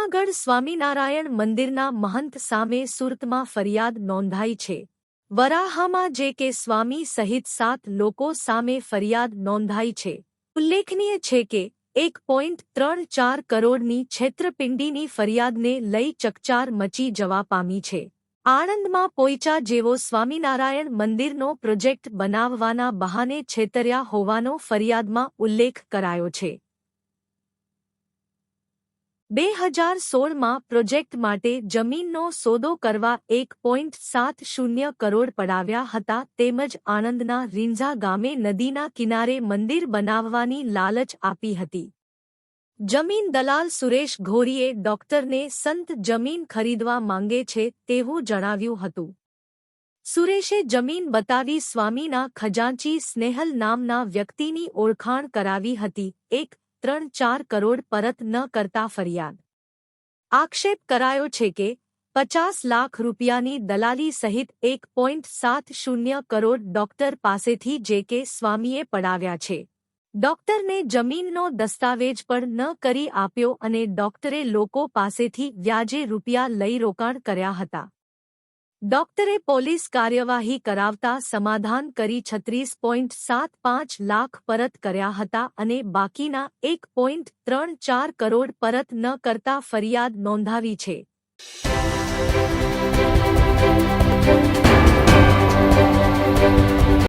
જૂનાગઢ સ્વામિનારાયણ મંદિરના મહંત સામે સુરતમાં ફરિયાદ નોંધાઈ છે. વરાહામાં જે કે સ્વામી સહિત સાત લોકો સામે ફરિયાદ નોંધાઈ છે. ઉલ્લેખનીય છે કે, એક પોઈન્ટ ત્રણ ચાર કરોડની છેતરપિંડીની ફરિયાદને લઈ ચકચાર મચી જવા પામી છે. આણંદમાં પોઈચા જેવો સ્વામિનારાયણ મંદિરનો પ્રોજેક્ટ બનાવવાના બહાને છેતર્યા હોવાનો ફરિયાદમાં ઉલ્લેખ કરાયો છે. બે હજાર સોળમાં પ્રોજેક્ટ માટે જમીનનો સોદો કરવા એક પોઈન્ટ સાત શૂન્ય કરોડ પડાવ્યા હતા તેમજ આણંદના રીંઝા ગામે નદીના કિનારે મંદિર બનાવવાની લાલચ આપી હતી. જમીન દલાલ સુરેશ ઘોરીએ ડોક્ટરને સંત જમીન ખરીદવા માંગે છે તેવું જણાવ્યું હતું. સુરેશે જમીન બતાવી સ્વામીના ખજાંચી સ્નેહલ નામના વ્યક્તિની ઓળખાણ કરાવી હતી. એક ત્રણ ચાર કરોડ પરત ન કરતા ફરિયાદ. આક્ષેપ કરાયો છે કે પચાસ લાખ રૂપિયાની દલાલી સહિત એક પોઈન્ટ સાત શૂન્ય કરોડ ડોક્ટર પાસેથી જે કે સ્વામીએ પડાવ્યા છે. ડોક્ટરને જમીનનો દસ્તાવેજ પણ ન કરી આપ્યો અને ડોક્ટરે લોકો પાસેથી વ્યાજે રૂપિયા લઈ રોકાણ કર્યા હતા. ડોક્ટરે પોલીસ કાર્યવાહી કરાવતા સમાધાન કરી છત્રીસ પોઈન્ટ સાત પાંચ લાખ પરત કર્યા હતા અને બાકીના એક પોઈન્ટ ત્રણ ચાર કરોડ પરત ન કરતા ફરિયાદ નોંધાવી છે.